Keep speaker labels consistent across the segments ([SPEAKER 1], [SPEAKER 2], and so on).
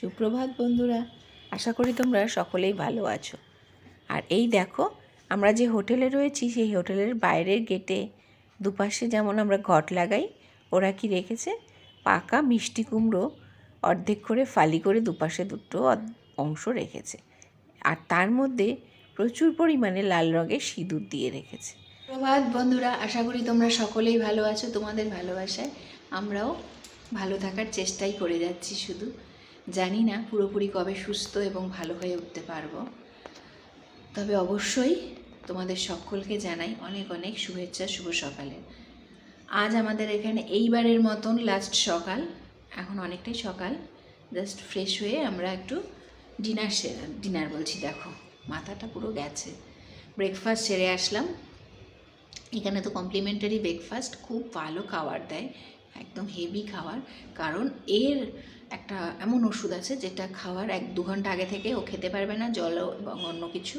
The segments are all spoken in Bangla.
[SPEAKER 1] সুপ্রভাত বন্ধুরা, আশা করি তোমরা সকলেই ভালো আছো। আর এই দেখো, আমরা যে হোটেলে রয়েছি, সেই হোটেলের বাইরের গেটে দুপাশে যেমন আমরা ঘট লাগাই, ওরা কি রেখেছে? পাকা মিষ্টি কুমড়ো অর্ধেক করে ফালি করে দুপাশে দুটো অংশ রেখেছে। আর তার মধ্যে প্রচুর পরিমাণে লাল রঙের সিঁদুর দিয়ে রেখেছে। প্রভাত বন্ধুরা, আশা করি তোমরা সকলেই ভালো আছো, তোমাদের ভালোবাসায় আমরাও ভালো থাকার চেষ্টাই করে যাচ্ছি শুধু। জানি না পুরোপুরি কবে সুস্থ এবং ভালো হয়ে উঠতে পারব। তবে অবশ্যই তোমাদের সকলকে জানাই অনেক অনেক শুভেচ্ছা, শুভ সকালে। আজ আমাদের এখানে এইবারের মতন লাস্ট সকাল। এখন অনেকটাই সকাল। জাস্ট ফ্রেশ হয়ে আমরা একটু ডিনার সেরে ডিনার বলছি, দেখো। মাথাটা পুরো গেছে। ব্রেকফাস্ট সেরে আসলাম। এখানে তো কমপ্লিমেন্টারি ব্রেকফাস্ট খুব ভালো খাবার দেয়। একদম হেভি খাবার। কারণ এর একটা এমন ওষুধ আছে যেটা খাওয়ার এক দু ঘণ্টা আগে থেকে ও খেতে পারবে না জল এবং অন্য কিছু।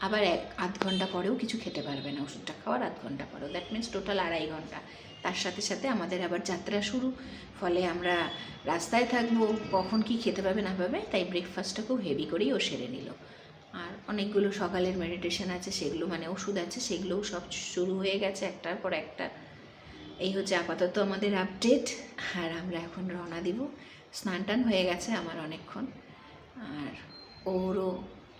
[SPEAKER 1] আবার এক আধ ঘণ্টা পরেও কিছু খেতে পারবে না ওষুধটা খাওয়ার আধ ঘণ্টা পরেও। দ্যাট মিন্স টোটাল আড়াই ঘণ্টা। তার সাথে সাথে আমাদের আবার যাত্রা শুরু। ফলে আমরা রাস্তায় থাকব, কখন কি খেতে পাবে না পাবে, তাই ব্রেকফাস্টটা খুব হেভি করেই ও সেরে নিল। আর অনেকগুলো সকালের মেডিটেশন আছে, সেগুলো মানে ওষুধ আছে, সেগুলোও সব শুরু হয়ে গেছে একটার পর একটা। এই হচ্ছে আপাতত আমাদের আপডেট আর আমরা এখন রওনা দিব স্নান টান হয়ে গেছে আমার অনেকক্ষণ। আর ওরও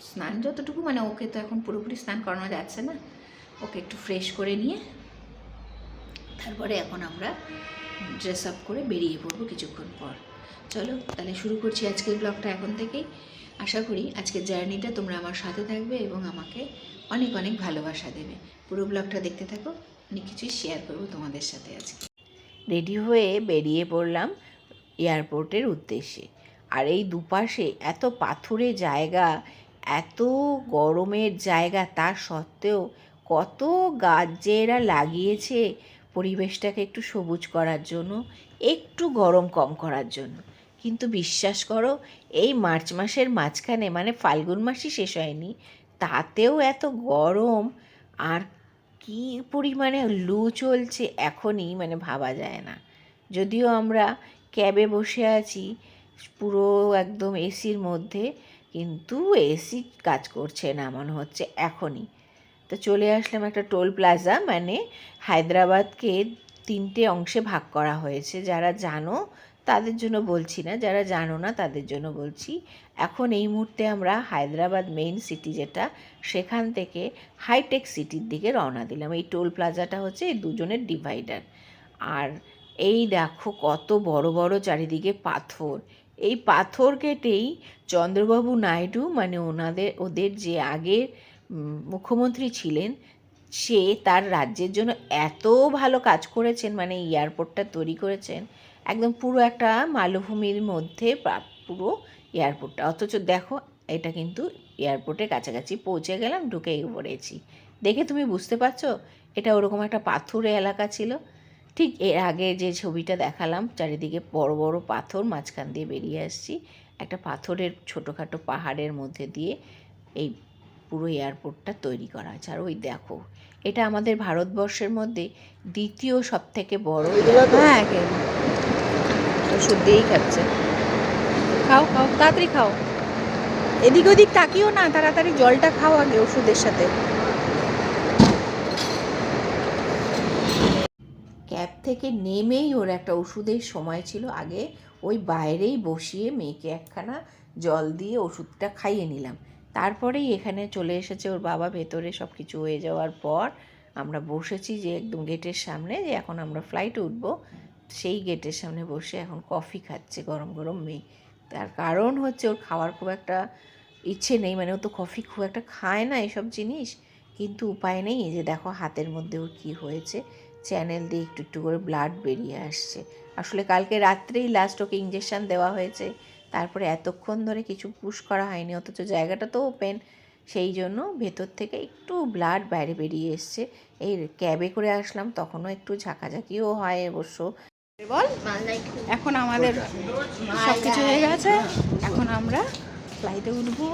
[SPEAKER 1] স্নান যতটুকু মানে ওকে তো এখন পুরোপুরি স্নান করানো যাচ্ছে না। ওকে একটু ফ্রেশ করে নিয়ে তারপরে এখন আমরা ড্রেস আপ করে বেরিয়ে পড়ব কিছুক্ষণ পর। চলো, তাহলে শুরু করছি আজকের ব্লগটা এখন থেকেই। আশা করি আজকের জার্নিটা তোমরা আমার সাথে থাকবে এবং আমাকে অনেক অনেক ভালোবাসা দেবে। পুরো ব্লগটা দেখতে থাকো, অনেক কিছুই শেয়ার করব তোমাদের সাথে আজকে। রেডি হয়ে বেরিয়ে পড়লাম। এয়ারপোর্টের উদ্দেশ্যে। আর এই দুপাশে এত পাথুরে জায়গা, এত গরমের জায়গা, তা সত্ত্বেও কত গাছ যে এরা লাগিয়েছে পরিবেশটাকে একটু সবুজ করার জন্য, একটু গরম কম করার জন্য। কিন্তু বিশ্বাস করো, এই মার্চ মাসের মাঝখানে মানে ফাল্গুন মাসই শেষ হয়নি, তাতেও এত গরম, আর কি পরিমাণে লু চলছে এখনই মানে ভাবা যায় না। যদিও আমরা ক্যাবে বসে আছি, পুরো একদম এসির মধ্যে, কিন্তু এসি কাজ করছে না মনে হচ্ছে এখনই। তো চলে আসলাম একটা টোল প্লাজা মানে হায়দ্রাবাদকে তিনটে অংশে ভাগ করা হয়েছে। যারা জানো, তাদের জন্য বলছি না, যারা জানো না, তাদের জন্য বলছি। এখন এই মুহূর্তে আমরা হায়দ্রাবাদ মেইন সিটি যেটা, সেখান থেকে হাইটেক সিটির দিকে রওনা দিলাম। এই টোল প্লাজাটা হচ্ছে এই দুজনের ডিভাইডার। আর এই দেখো কত বড় বড় চারিদিকে পাথর। এই পাথর কেটেই চন্দ্রবাবু নাইডু মানে ওনাদের, ওদের যে আগের মুখ্যমন্ত্রী ছিলেন, সে তার রাজ্যের জন্য এত ভালো কাজ করেছেন মানে এয়ারপোর্টটা তৈরি করেছেন, একদম পুরো একটা মালভূমির মধ্যে পুরো এয়ারপোর্টটা। অথচ দেখো, এটা কিন্তু এয়ারপোর্টের কাছাকাছি পৌঁছে গেলাম, ঢুকে পড়েছি। দেখে তুমি বুঝতে পারছ? এটা ওরকম একটা পাথুরে এলাকা ছিল। ঠিক এর আগে যে ছবিটা দেখালাম, চারিদিকে বড় বড় পাথর মাঝখান দিয়ে বেরিয়ে আসছি। একটা পাথরের ছোটোখাটো পাহাড়ের মধ্যে দিয়ে এই পুরো এয়ারপোর্টটা তৈরি করা আছে আর ওই দেখো, এটা আমাদের ভারতবর্ষের মধ্যে দ্বিতীয় সব থেকে বড় হ্যাঁ ওষুধ দিয়েই খাচ্ছে। খাও খাও, তাড়াতাড়ি খাও। এদিক ওদিক তাকিও না, তাড়াতাড়ি জলটা খাও আগে ওষুধের সাথে ক্যাব থেকে নেমেই ওর একটা ওষুধের সময় ছিল। আগে ওই বাইরেই বসিয়ে মেয়েকে একখানা জল দিয়ে ওষুধটা খাইয়ে নিলাম। তারপরেই এখানে চলে এসেছে ওর বাবা। ভেতরে সব কিছু হয়ে যাওয়ার পর আমরা বসেছি যে একদম গেটের সামনে যে এখন আমরা ফ্লাইটে উঠবো। সেই গেটের সামনে বসে এখন কফি খাচ্ছে গরম গরম মেয়ে। তার কারণ হচ্ছে ওর খাওয়ার খুব একটা ইচ্ছে নেই। মানে ও তো কফি খুব একটা খায় না এসব জিনিস। কিন্তু উপায় নেই। যে দেখো হাতের মধ্যে ওর কী হয়েছে। চ্যানেল দিয়ে একটু একটু করে ব্লাড বেরিয়ে আসছে। আসলে কালকে রাত্রেই লাস্ট ওকে ইঞ্জেকশান দেওয়া হয়েছে। তারপরে এতক্ষণ ধরে কিছু পুশ করা হয়নি, অথচ জায়গাটা তো ওপেন সেই জন্য ভেতর থেকে একটু ব্লাড বাইরে বেরিয়ে এসছে। এই ক্যাবে করে আসলাম, তখনও একটু ঝাঁকাঝাঁকিও হয় অবশ্য। বল। এখন আমাদের সব কিছু হয়ে গেছে। এখন আমরা ফ্লাইটে উঠবো।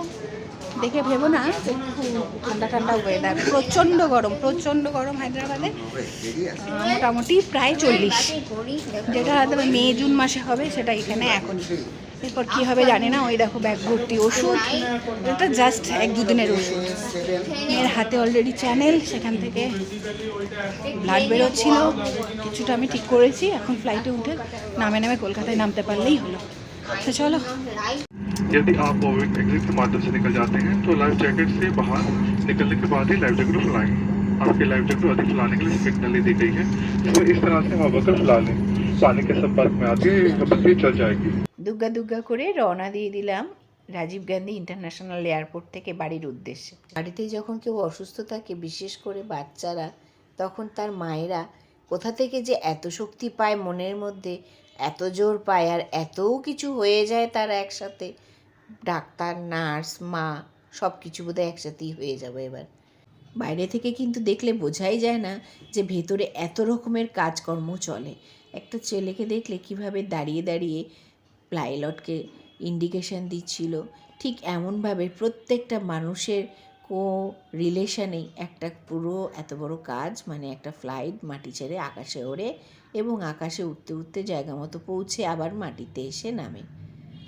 [SPEAKER 1] দেখে ভেবো না ঠান্ডা ঠান্ডা ওয়েদার প্রচণ্ড গরম প্রচণ্ড গরম হায়দ্রাবাদে। মোটামুটি প্রায় চল্লিশ। যেটা হয়তো মে, জুন মাসে হবে, সেটা এখানে এখনই।
[SPEAKER 2] এরপর কী হবে জানি না, ওই দেখো ব্যাগ ভর্তি ওষুধ। এটা জাস্ট এক, দুদিনের ওষুধ। মেয়ের হাতে অলরেডি চ্যানেল সেখান থেকে ব্লাড বেরোচ্ছিল। কিছুটা আমি ঠিক করেছি, এখন ফ্লাইটে উঠে নামে নামে কলকাতায় নামতে পারলেই হলো। তো চলো।
[SPEAKER 3] यदि आप ओविक एग्जिट के माध्यम से निकल जाते हैं तो लाइफ जैकेट से बाहर निकलने के बाद ही लाइफ जैकेट को फैलाएं आपके लाइफ जैकेट को अधिक फैलाने के लिए सिग्नल दी गई है तो इस तरह से हवा कर फैला लें पानी के संपर्क में आते ही बत्ती चल जाएगी
[SPEAKER 1] দুগ্গা দুগ্গা করে রওনা দিয়ে দিলাম রাজীব গান্ধী ইন্টারন্যাশনাল এয়ারপোর্ট থেকে বাড়ির উদ্দেশ্যে বাড়িতে যখন কেউ অসুস্থ থাকে বিশেষ করে বাচ্চারা তখন তার মায়েরা কোথা থেকে যে এত শক্তি পায় মনের মধ্যে এত জোর পায় আর এতও কিছু হয়ে যায় তার একসাথে ডাক্তার, নার্স, মা সব কিছু বোধহয় একসাথেই হয়ে যাবে এবার। বাইরে থেকে কিন্তু দেখলে বোঝাই যায় না যে ভেতরে এত রকমের কাজকর্ম চলে। একটা ছেলেকে দেখলে কীভাবে দাঁড়িয়ে দাঁড়িয়ে প্লাইলটকে ইন্ডিকেশন দিচ্ছিল, ঠিক এমনভাবে প্রত্যেকটা মানুষের কো রিলেশনেই একটা পুরো এত বড় কাজ মানে একটা ফ্লাইট মাটি ছেড়ে আকাশে ওড়ে এবং আকাশে উঠতে উঠতে জায়গা মতো পৌঁছে আবার মাটিতে এসে নামে।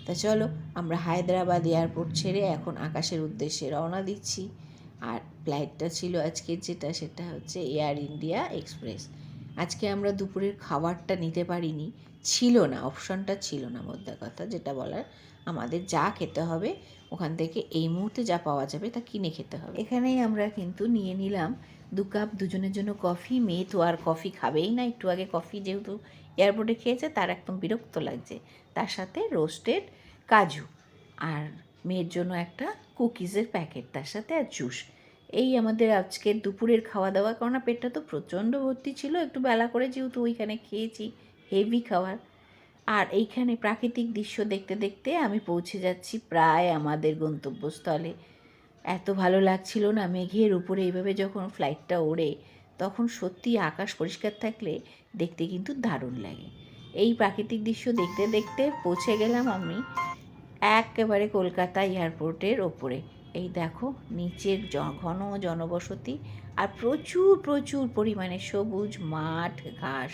[SPEAKER 1] তা চলো, আমরা হায়দ্রাবাদ এয়ারপোর্ট ছেড়ে এখন আকাশের উদ্দেশ্যে রওনা দিচ্ছি। আর ফ্লাইটটা ছিল আজকের যেটা, সেটা হচ্ছে এয়ার ইন্ডিয়া এক্সপ্রেস। আজকে আমরা দুপুরের খাবারটা নিতে পারিনি, ছিল না, অপশনটা ছিল না মোদ্দা কথা, যেটা বলার আমাদের যা খেতে হবে, ওখান থেকে এই মুহূর্তে যা পাওয়া যাবে তা কিনে খেতে হবে। এখানেই আমরা কিন্তু নিয়ে নিলাম দু কাপ দুজনের জন্য কফি, মেয়ে তো আর কফি খাবেই না, একটু আগে কফি যেহেতু এয়ারপোর্টে খেয়েছে, তার একদম বিরক্ত লাগছে। তার সাথে রোস্টেড কাজু আর মেয়ের জন্য একটা কুকিজের প্যাকেট তার সাথে আর জুস এই আমাদের আজকের দুপুরের খাওয়া দাওয়া কারণ পেটটা তো প্রচণ্ড ভর্তি ছিল, একটু বেলা করে যেহেতু ওইখানে খেয়েছি হেভি খাবার। আর এইখানে প্রাকৃতিক দৃশ্য দেখতে দেখতে আমি পৌঁছে যাচ্ছি প্রায় আমাদের গন্তব্যস্থলে। এত ভালো লাগছিল না মেঘের উপরে, এইভাবে যখন ফ্লাইটটা ওড়ে, তখন সত্যি আকাশ পরিষ্কার থাকলে দেখতে কিন্তু দারুণ লাগে। এই প্রাকৃতিক দৃশ্য দেখতে দেখতে পৌঁছে গেলাম আমি একেবারে কলকাতা এয়ারপোর্টের ওপরে। এই দেখো, নিচের ঘন জনবসতি আর প্রচুর প্রচুর পরিমাণে সবুজ মাঠ, ঘাস।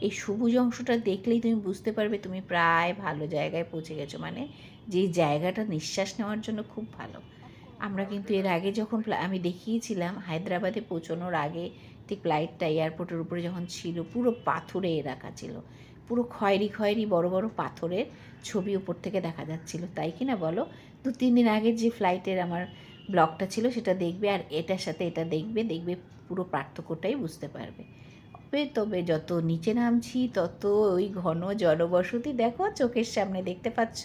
[SPEAKER 1] এই সবুজ অংশটা দেখলেই তুমি বুঝতে পারবে তুমি প্রায় ভালো জায়গায় পৌঁছে গেছো। মানে যে জায়গাটা নিঃশ্বাস নেওয়ার জন্য খুব ভালো। আমরা কিন্তু এর আগে যখন আমি দেখিয়েছিলাম হায়দ্রাবাদে পৌঁছানোর আগে ঠিক ফ্লাইটটা এয়ারপোর্টের উপরে যখন ছিল, পুরো পাথরে রাখা ছিল। পুরো খয়েরি খয়েরি বড় বড় পাথরের ছবি উপর থেকে দেখা যাচ্ছিল। তাই কি না বলো? দু তিন দিন আগে যে ফ্লাইটের আমার ব্লগটা ছিল, সেটা দেখবে আর এটার সাথে এটা দেখবে দেখবে পুরো পার্থক্যটাই বুঝতে পারবে। তবে তবে যত নিচে নামছি, তত ওই ঘন জনবসতি দেখো, চোখের সামনে দেখতে পাচ্ছ।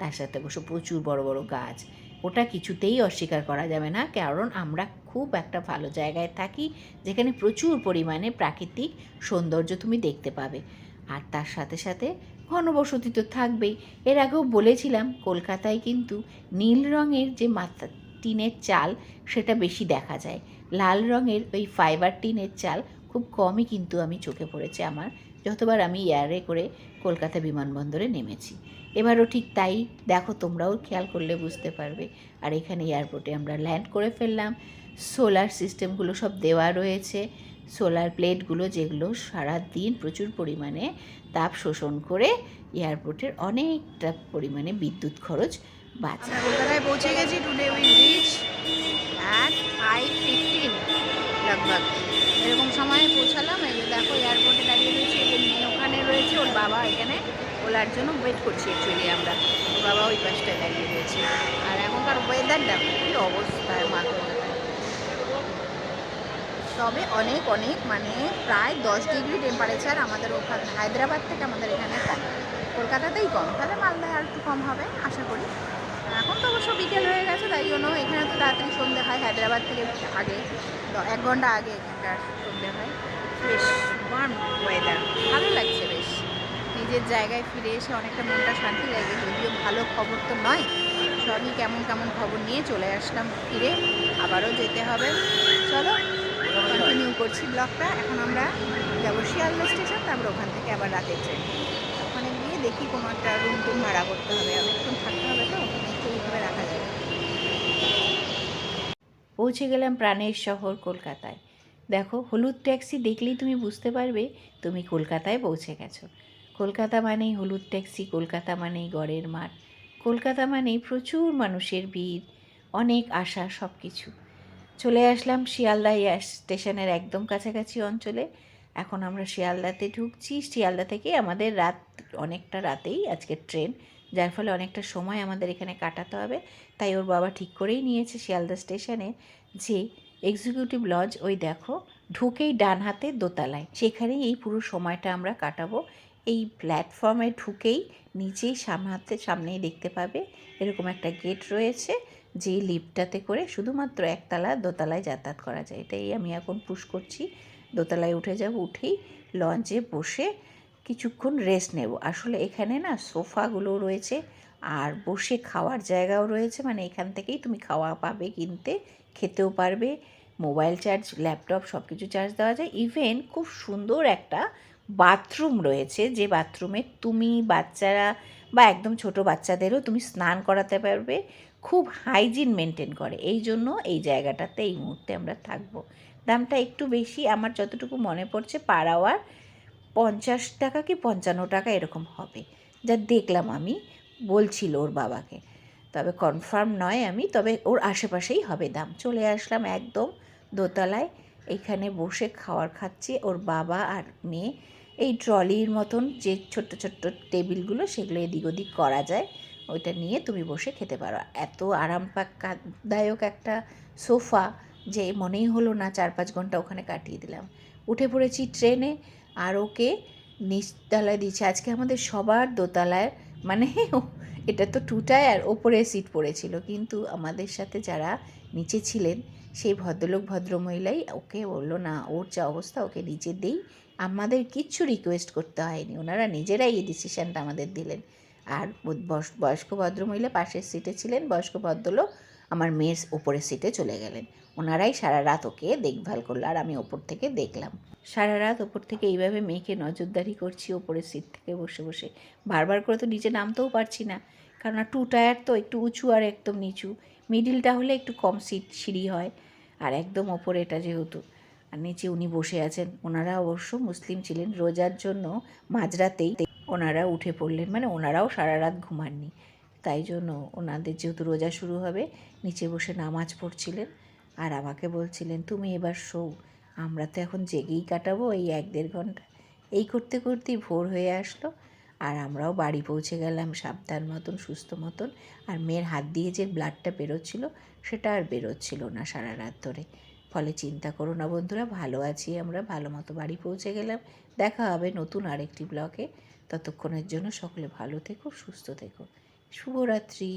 [SPEAKER 1] তার সাথে অবশ্য প্রচুর বড় বড় গাছ। ওটা কিছুতেই অস্বীকার করা যাবে না, কারণ আমরা খুব একটা ভালো জায়গায় থাকি, যেখানে প্রচুর পরিমাণে প্রাকৃতিক সৌন্দর্য তুমি দেখতে পাবে। আর তার সাথে সাথে ঘনবসতি তো থাকবেই। এর আগেও বলেছিলাম, কলকাতায় কিন্তু নীল রঙের যে মাথা টিনের চাল, সেটা বেশি দেখা যায়। লাল রঙের ওই ফাইবার টিনের চাল খুব কমই কিন্তু আমি চোখে পড়েছে আমার, যতবার আমি এয়ারে করে কলকাতা বিমানবন্দরে নেমেছি। এবারও ঠিক তাই, দেখো তোমরাও খেয়াল করলে বুঝতে পারবে। আর এখানে এয়ারপোর্টে আমরা ল্যান্ড করে ফেললাম। সোলার সিস্টেমগুলো সব দেওয়া রয়েছে। সোলার প্লেটগুলো যেগুলো সারা দিন প্রচুর পরিমাণে তাপ শোষণ করে এয়ারপোর্টের অনেকটা পরিমাণে বিদ্যুৎ খরচ
[SPEAKER 2] আমরা কলকাতায় পৌঁছে গেছি today will reach at five fifteen এরকম সময়ে পৌঁছালাম, এই দেখো এয়ারপোর্টে দাঁড়িয়ে রয়েছে যে মেয়ে ওখানে রয়েছে ওর বাবা এখানে ওলার জন্য ওয়েট করছি অ্যাকচুয়ালি আমরা। ওর বাবা ওই পাশটায় দাঁড়িয়ে রয়েছে। আর এখনকার ওয়েদার দেখো কী অবস্থায় মা কলকাতায় তবে অনেক অনেক মানে প্রায় দশ ডিগ্রি টেম্পারেচার আমাদের ওখানে হায়দ্রাবাদ থেকে আমাদের এখানে কম। কলকাতাতেই কম। তাহলে মালদায় আর একটু কম হবে, আশা করি। এখন তো অবশ্য বিকেল হয়ে গেছে, তাই জন্য এখানে তো তাড়াতাড়ি সন্ধে হয়। হায়দ্রাবাদ থেকে আগে, এক ঘণ্টা আগে এখানকার সন্ধে হয়। বেশ ওয়ার্ম ওয়েদার ভালো লাগছে বেশ। নিজের জায়গায় ফিরে এসে অনেকটা মনটা শান্তি লাগে। যদিও ভালো খবর তো নয়। সবই কেমন কেমন খবর নিয়ে চলে আসলাম ফিরে। আবারও যেতে হবে। চলো। কন্টিনিউ করছি ব্লগটা। এখন আমরা যাব শিয়ালদা স্টেশন, তারপর ওখান থেকে আবার রাতের ট্রেন ওখানে গিয়ে দেখি কোনো একটা রুম টুম ভাড়া করতে হবে। অনেকক্ষণ থাকতে হবে তো এইভাবে রাখা যাবে
[SPEAKER 1] পৌঁছে গেলাম প্রাণের শহর কলকাতায়। দেখো, হলুদ ট্যাক্সি দেখলেই তুমি বুঝতে পারবে তুমি কলকাতায় পৌঁছে গেছো। কলকাতা মানেই হলুদ ট্যাক্সি, কলকাতা মানেই গড়ের মাঠ। কলকাতা মানেই প্রচুর মানুষের ভিড়, অনেক আশা সব কিছু চলে আসলাম শিয়ালদা স্টেশনের একদম কাছাকাছি অঞ্চলে। এখন আমরা শিয়ালদাতে ঢুকছি। শিয়ালদা থেকে আমাদের রাত, অনেকটা রাতেই আজকে ট্রেন, যার ফলে অনেকটা সময় আমাদের এখানে কাটাতে হবে। তাই ওর বাবা ঠিক করেই নিয়েছে শিয়ালদা স্টেশনে যে এক্সিকিউটিভ লজ ওই দেখো, ঢুকেই ডান হাতে দোতলায়। সেখানেই এই পুরো সময়টা আমরা কাটাবো। এই প্ল্যাটফর্মে ঢুকেই নিচেই সামনাতে সামনেই দেখতে পাবে। এরকম একটা গেট রয়েছে। যে লিফটটাতে করে শুধুমাত্র একতলা দোতলায় যাতায়াত করা যায়। এটাই আমি এখন পুশ করছি। দোতলায় উঠে যাব, উঠেই লঞ্চে বসে কিছুক্ষণ রেস্ট নেব। আসলে এখানে না সোফাগুলো রয়েছে আর বসে খাওয়ার জায়গাও রয়েছে। মানে এখান থেকেই তুমি খাওয়া পাবে, কিনতে, খেতেও পারবে মোবাইল চার্জ ল্যাপটপ সব কিছু চার্জ দেওয়া যায়। ইভেন খুব সুন্দর একটা বাথরুম রয়েছে, যে বাথরুমে তুমি বাচ্চারা বা একদম ছোট বাচ্চাদেরও তুমি স্নান করাতে পারবে। খুব হাইজিন মেনটেন করে। এই জন্য এই জায়গাটাতে এই মুহূর্তে আমরা থাকব। দামটা একটু বেশি, আমার যতটুকু মনে পড়ছে পার আওয়ার পঞ্চাশ টাকা কি পঞ্চান্ন টাকা এরকম হবে। যা দেখলাম আমি, বলছিল ওর বাবাকে। তবে কনফার্ম নয় আমি, তবে ওর আশেপাশেই হবে দাম। চলে আসলাম একদম দোতলায়। এখানে বসে খাওয়ার খাচ্ছি ওর বাবা আর মেয়ে। এই ট্রলির মতন যে ছোট্ট ছোট্ট টেবিলগুলো, সেগুলো এদিক ওদিক করা যায়। ওইটা নিয়ে তুমি বসে খেতে পারো। এত আরামদায়ক একটা সোফা যে মনেই হলো না চার পাঁচ ঘণ্টা ওখানে কাটিয়ে দিলাম। উঠে পড়েছি ট্রেনে আর ওকে নিচতলায় দিচ্ছে আজকে আমাদের সবার দোতলায় মানে এটা তো টু টায়ার ওপরে সিট পড়েছিল। কিন্তু আমাদের সাথে যারা নিচে ছিলেন, সেই ভদ্রলোক ভদ্রমহিলাই ওকে বলল, না, ওর যা অবস্থা ওকে নিচে দেই। আমাদের কিচ্ছু রিকোয়েস্ট করতে হয়নি। ওনারা নিজেরাই এই ডিসিশানটা আমাদের দিলেন। আর বয়স- বয়স্ক ভদ্রমহিলা পাশের সিটে ছিলেন। বয়স্ক ভদ্রলোক আমার মেয়ের ওপরের সিটে চলে গেলেন। ওনারাই সারা রাত ওকে দেখভাল করল আর আমি ওপর থেকে দেখলাম। সারা রাত ওপর থেকে এইভাবে মেয়েকে নজরদারি করছি, ওপরের সিট থেকে বসে বসে। বারবার করে তো নিচে নামতেও পারছি না। কারণ টু টায়ার তো, একটু উঁচু আর একদম নিচু। মিডিলটা হলে একটু কম সিট সিঁড়ি হয়। আর একদম ওপরে এটা যেহেতু। আর নিচে উনি বসে আছেন। ওনারা অবশ্য মুসলিম ছিলেন। রোজার জন্য মাঝরাতেই ওনারা উঠে পড়লেন। মানে ওনারাও সারা রাত ঘুমাননি। তাই জন্য ওনাদের যেহেতু রোজা শুরু হবে, নিচে বসে নামাজ পড়ছিলেন। আর আমাকে বলছিলেন, তুমি এবার শো আমরা তো এখন জেগেই কাটাবো এই এক দেড় ঘণ্টা। এই করতে করতেই ভোর হয়ে আসলো। আর আমরাও বাড়ি পৌঁছে গেলাম সাবধান মতন, সুস্থ মতন। আর মেয়ের হাত দিয়ে যে ব্লাডটা বেরোচ্ছিল, সেটা আর বেরোচ্ছিল না সারা রাত ধরে। ফলে চিন্তা করো না বন্ধুরা, ভালো আছি আমরা, ভালো মতো বাড়ি পৌঁছে গেলাম। দেখা হবে নতুন আরেকটি ব্লগে। ততক্ষণের জন্য সকলে ভালো থেকো সুস্থ থেকো। শুভরাত্রি।